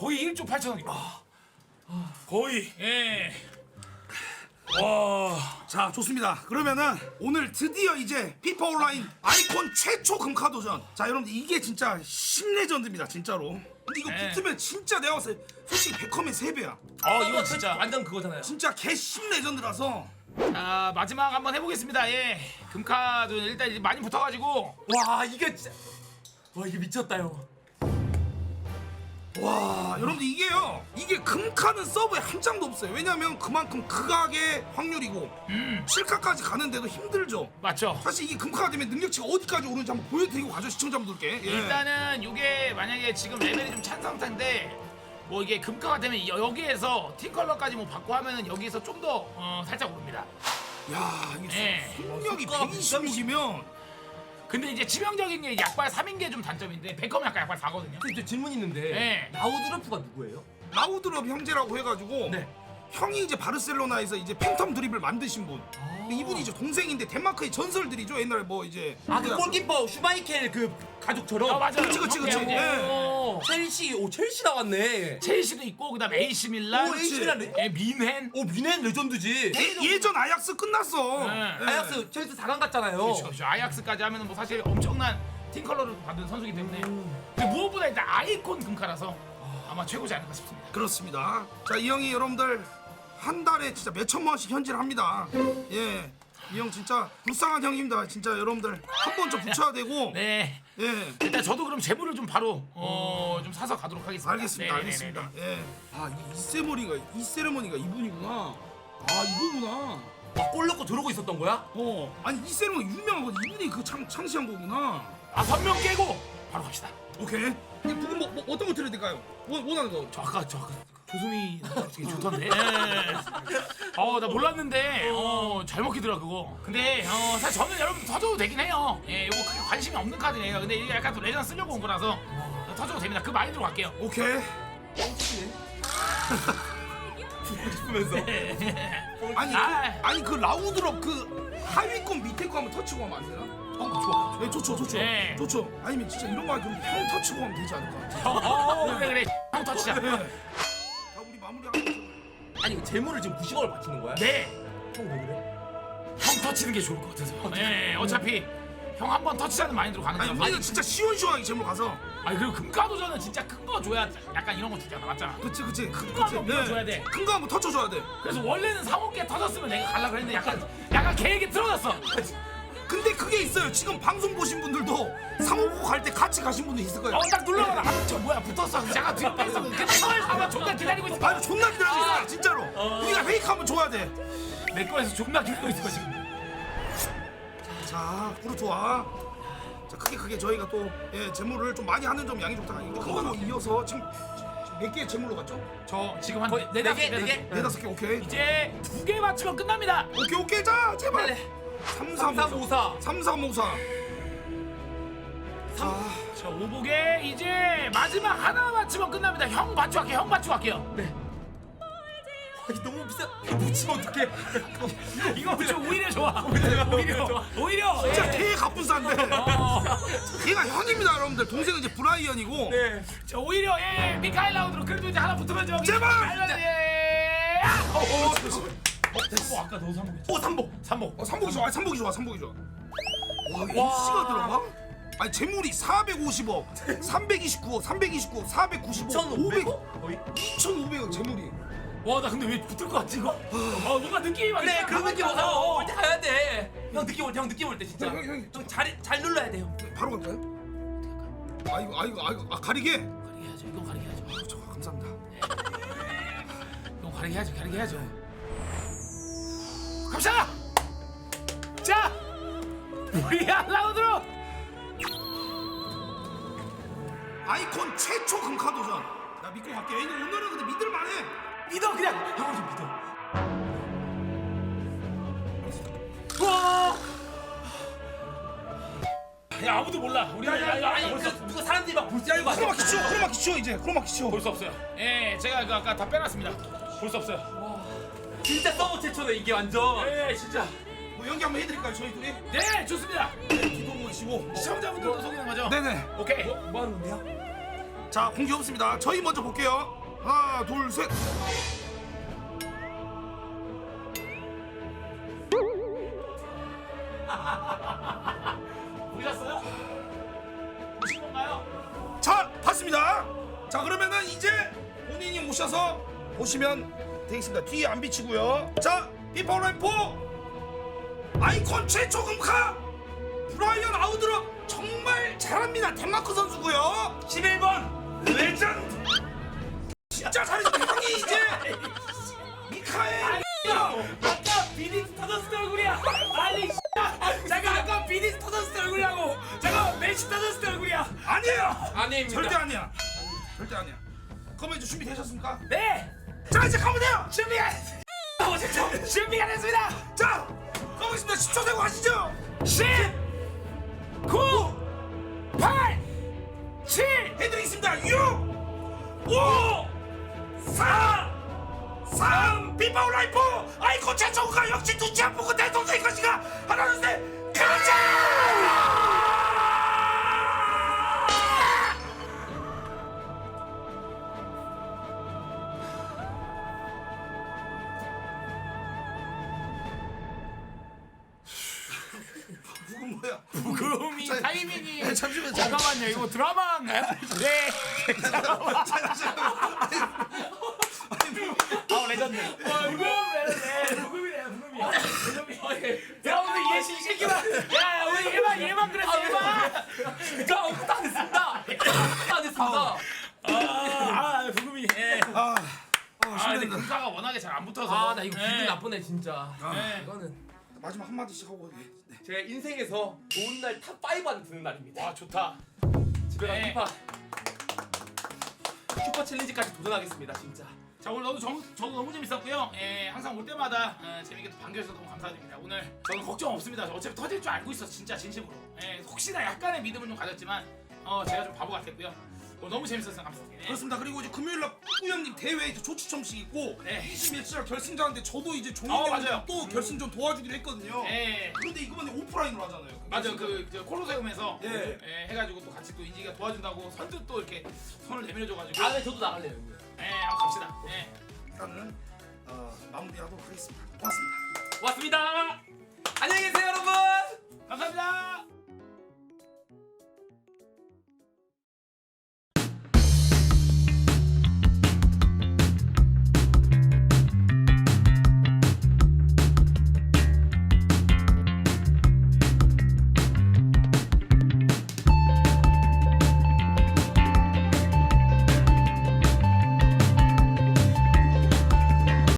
거의 1조 8천억입니다. 거의 예. 와. 자 좋습니다. 그러면은 오늘 드디어 이제 피파 온라인 아이콘 최초 금카 도전. 자 여러분들 이게 진짜 신레전드입니다 진짜로. 근데 이거 네. 붙으면 진짜 내가 봤을 때 솔직히 백컴의 3배야. 어 이거 진짜 완전 그거잖아요. 진짜 개 신레전드라서 자 마지막 한번 해보겠습니다. 예. 금카도 일단 많이 붙어가지고 와 이게 진짜 와 이게 미쳤다 형. 와 여러분들 이게요 이게 금카는 서브에 한 장도 없어요 왜냐면 그만큼 극악의 확률이고 음. 실카까지 가는데도 힘들죠 맞죠? 사실 이게 금카가 되면 능력치가 어디까지 오르는지 한번 보여드리고 가죠 시청자분들께 예. 일단은 이게 만약에 지금 레벨이 좀 찬 상태인데 뭐 이게 금가가 되면 여- 여기에서 팀 컬러까지 뭐 받고 하면은 여기에서 좀더 어, 살짝 오릅니다. 야 이게 예. 속력이 속도가 126이면 근데 이제 치명적인 게 약발 3인 게 좀 단점인데 백컴이 아까 약발 4거든요. 근데 질문 있는데 네. 라우드러프가 누구예요? 라우드럽 형제라고 해가지고 네. 형이 이제 바르셀로나에서 이제 팬텀 드립을 만드신 분 아. 근데 이분이 이제 동생인데 덴마크의 전설들이죠 옛날에 뭐 이제 아 그 골키퍼 슈마이켈 그 가족처럼. 어 맞아요. 그치, 그치, 그치. 오케이. 예. 어, 첼시 오 첼시 나왔네. 첼시도 있고 그다음 AC 밀란, 오, AC 밀란. 예, 민헨. 오 미넨 레전드지. 예, 예전 아약스 끝났어 네. 예. 아약스 첼시 4강 갔잖아요. 그렇죠, 그렇죠. 아약스까지 하면은 뭐 사실 엄청난 팀 컬러를 받은 선수기 때문에 근데 무엇보다 일단 아이콘 금카라서 아마 최고지 않을까 싶습니다. 그렇습니다. 자, 이 형이 여러분들 한 달에 진짜 몇 천만 원씩 현질을 합니다. 예. 이 형 진짜 불쌍한 형입니다. 진짜 여러분들 한 번 좀 붙여야 되고. 네. 예. 일단 저도 그럼 재물을 좀 바로 어, 좀 사서 가도록 하겠습니다. 알겠습니다. 네네네네. 알겠습니다. 예. 아, 이, 이 세머리가 이 세레머니가 이분이구나. 아, 이거구나. 아, 골 넣고 들어오고 있었던 거야? 어. 아니, 이 세레머니 유명하거든. 이분이 그 창, 창시한 거구나. 아 선명 깨고 바로 갑시다. 오케이. 이 부분 뭐, 뭐 어떤 거 드려야 될까요? 원, 원하는 거. 저 아까 저 아까 조수미 되게 좋던데. 어나 몰랐는데 어 잘 먹히더라 그거. 근데 어 사실 저는 여러분 터져도 되긴 해요. 예, 이거 크게 관심이 없는 카드네요. 근데 이게 약간 또 레전 쓰려고 온 거라서 터져도 됩니다. 그 마인드로 갈게요. 오케이. 죽고 싶으면서. 아니, 그, 아. 아니 그 라우드럽 그 하위권 밑에 거 한번 터치고 하면 안 되나? 어, 좋아. 네, 좋죠, 좋죠. 네. 좋죠. 아니면 진짜 이런 거 하면 형 터치고 하면 되지 않을까? 어, 어 그래 그래. 형 터치자. 네. 마무리하겠습니다. 아니 재물을 지금 90억을 맞추는 거야? 네. 형왜 그래? 형 터치는 게 좋을 것 같아서. 예, 어차피 형 한 번 터치하는 마인드로 가는 아니, 거야. 우리는 진짜 시원시원하게 제목 가서. 아니 그리고 금가도전은 진짜 큰 거 줘야 약간 이런 거 주잖아, 맞잖아. 그치, 그치. 큰 큰거 한번 밀어줘야 돼. 큰거 한번 터쳐줘야 돼. 그래서 원래는 상호 개 터졌으면 내가 갈라 그랬는데 약간 약간 계획이 틀어졌어. 근데 그게 있어요. 지금 방송 보신 분들도 상호고 갈 때 같이 가신 분도 있을 거예요. 어딱 눌러라. 아, 저 뭐야 붙었어. 제가. 근데 처음에 가면 존나 기다리고 있어. 아니, 존나 기다리고 있어, 진짜로. 우리가 페이크하면 줘야 돼. 내 거에서 존나 기다리고 있어 지금. 자, 그루 좋아. 자, 크게 크게 저희가 또 예, 재물을 좀 많이 하는 점 양이 좋다. 이거 그거로 이어서 지금 몇 개의 재물로 갔죠? 저 지금 한 거의 네, 네, 네 개, 네, 네 네, 개? 네. 네 다섯 개 오케이. 이제 두 개 맞추면 끝납니다. 오케이 오케이 자 제발. 빨리. 3354 3354. 3354자 오복에 이제 마지막 하나 맞추면 끝납니다. 형 맞추고 할게요. 형 맞추고 할게요. 네. 아, 이거 너무 비싸. 붙이면 어떡해? 이거 좀 오히려 좋아. 오히려 좋아. 오히려. 진짜 예. 개 갑분싼데 어. 걔가 형입니다 여러분들 동생은 이제 브라이언이고 네. 자 오히려 예 미카엘 라운드로 그래도 이제 하나 붙으면 저기 제발! 예. 아, 어, 어, 어, 됐어. 아까 너 삼복했어. 오 삼복. 삼복. 어, 삼복이 좋아 삼복이 좋아 삼복이 좋아 와 NC가 들어가? 아니 재물이 450억 329억 329억 495억 1,500억? 거의? 2,500억 재물이 와 나 근데 왜 붙을 것 같지 이거? 어 뭔가 느낌이 막 그래. 그런 느낌. 어, 올때 가야 돼. 형 느낌 올 때, 형 느낌 올 때 진짜. 형, 형, 형. 형잘잘 눌러야 돼 형. 바로 갈까요? 아이고 아이고 아이고 아 가리게 가리게 해야죠. 이건 가리게 해야죠. 아, 저 감사합니다 이건 가리게 해야죠. 가리게 해야죠. 갑시다. 자 우리 라운드로 아이콘 최초 금카 도전 나 믿고 갈게 이거 오늘은 근데 믿을 만해 믿어 그냥 좀 믿어. 와. 야 아무도 몰라. 우리 아니 아니 그 누가 사람들이 막 볼수 있는 거 아니야? 크로마키 치워 크로마키 치워 이제 크로마키 치워 볼 수 없어요. 예, 제가 그 아까 다 빼놨습니다. 볼 수 없어요. 진짜 서브 최초네 이게 완전. 예, 진짜. 뭐 연기 한번 해드릴까요 저희 둘이? 네, 좋습니다. 기동원 15 시청자분들도 속이는 거죠? 네네 오케이. 뭐 하는 건데요? 자 공기 없습니다. 저희 먼저 볼게요. 하나 둘 셋. 보셨어요? 보신 건가요? 자 봤습니다. 자 그러면은 이제 본인이 오셔서 보시면 되겠습니다. 뒤에 안 비치고요. 자 비파울라이프 아이콘 최초 금카 브라이언 아우드러 정말 잘합니다. 덴마크 선수고요. 11번 레전드 진짜 잘했어. 형이 이제 미카엘 아까 비디스 터졌을 때 얼굴이야 아니 잠깐 아까 비디스 터졌을 때 얼굴이라고 잠깐 메시 터졌을 때 얼굴이야 아니에요. 아닙니다. 절대 아니야. 절대 아니야. 그러면 이제 준비 되셨습니까? 네 자 이제 가면 돼요. 준비가 어, 진짜 준비가 됐습니다. 자 가보겠습니다. 10초 세고 가시죠. 10 9 8 7 해드리겠습니다. 6 5 4 3 비바우 라이프. 아이콘 최초가 역시 눈치 안 보고 내 동생이 것이가? 하나 둘셋. 가자 부금이 자, 타이밍이 네, 잠시만요. 잠깐만요 이거 드라마인가요? 네 잠깐만 아 레전드 어 부금 레전드 부금이네 부금이야 부금이 야 오늘 얘 시키기만 야 오늘 얘만 얘만 그랬어 얘만 나 아무것도 안 했습니다. 아무것도 안 했습니다. 아 부금이 예. 아, 아아 근데 신난다. 금사가 워낙에 잘 안 붙어서 아나 이거 예. 기분 나쁘네 진짜. 네. 이거는 마지막 한 마디씩 하고 네. 네. 제 인생에서 좋은 날 탑 5 안에 드는 날입니다. 와 좋다 집에 가서 네. 피파 슈퍼 챌린지까지 도전하겠습니다 진짜. 자 오늘 너무 정, 저도 너무 재밌었고요. 예, 항상 올 때마다 어, 재밌게 또 반겨주셔서 너무 감사드립니다. 오늘 저는 걱정 없습니다. 저 어차피 터질 줄 알고 있었어 진짜 진심으로. 예, 혹시나 약간의 믿음을 좀 가졌지만 어, 제가 좀 바보 같았고요. 오늘 너무 재밌었어요. 감사합니다. 예. 그렇습니다. 그리고 이제 금요일 날 뿌꾸 형님 대회 이제 조추첨식 있고 네. 27일 결승자인데 저도 이제 어, 종이 맞아요. 형님 또 결승전 도와주기로 했거든요. 예. 그런데 이번에 오프라인으로 하잖아요. 맞아 그 저, 콜로세움에서 예. 예, 해가지고 또 같이 또 인지가 도와준다고 선뜻 또 이렇게 손을 내밀어줘가지고 다음에 저도 나갈래요. 형님. 예 한번 갑시다. 예. 일단은 어, 마무리하도록 하겠습니다. 고맙습니다. 고맙습니다. 안녕히 계세요 여러분. 감사합니다.